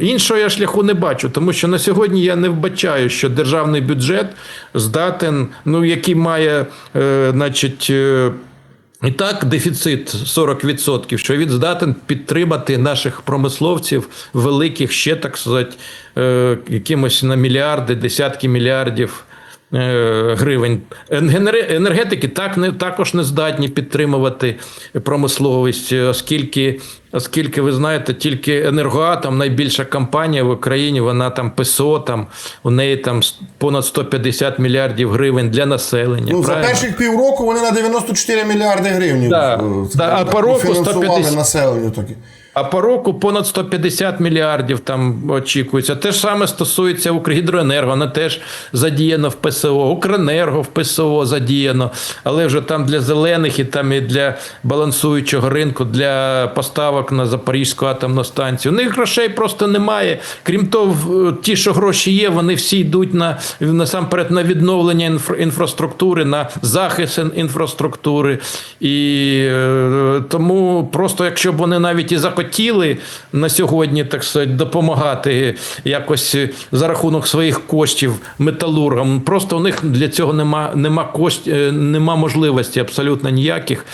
іншого я шляху не бачу, тому що на сьогодні я не вбачаю, що державний бюджет здатен, ну який має, е, значить. Е, і так, дефіцит 40%, що він здатен підтримати наших промисловців великих, ще так сказати, е, якимось на мільярди, десятки мільярдів е, гривень. Енергетики так не також не здатні підтримувати промисловість, оскільки, оскільки ви знаєте, тільки енергоатом найбільша компанія в Україні, вона там ПСО, там у неї там понад 150 мільярдів гривень для населення. Ну, за перших півроку вони на 94 мільярди гривень Да, е, да, а по року 150. населенню таки. А по року понад 150 мільярдів там очікується. Те ж саме стосується Укргідроенерго, вона теж задіяно в ПСО, Укренерго в ПСО задіяно, але вже там для зелених і там і для балансуючого ринку, для поставок на Запорізьку атомну станцію. У них грошей просто немає. Крім того, ті, що гроші є, вони всі йдуть на насамперед на відновлення інфра- інфраструктури, на захист інфраструктури. І е, тому просто, якщо б вони навіть і захотіли на сьогодні, так сказати, допомагати якось за рахунок своїх коштів металургам, просто у них для цього нема, нема кошт, е, нема можливості абсолютно ніяких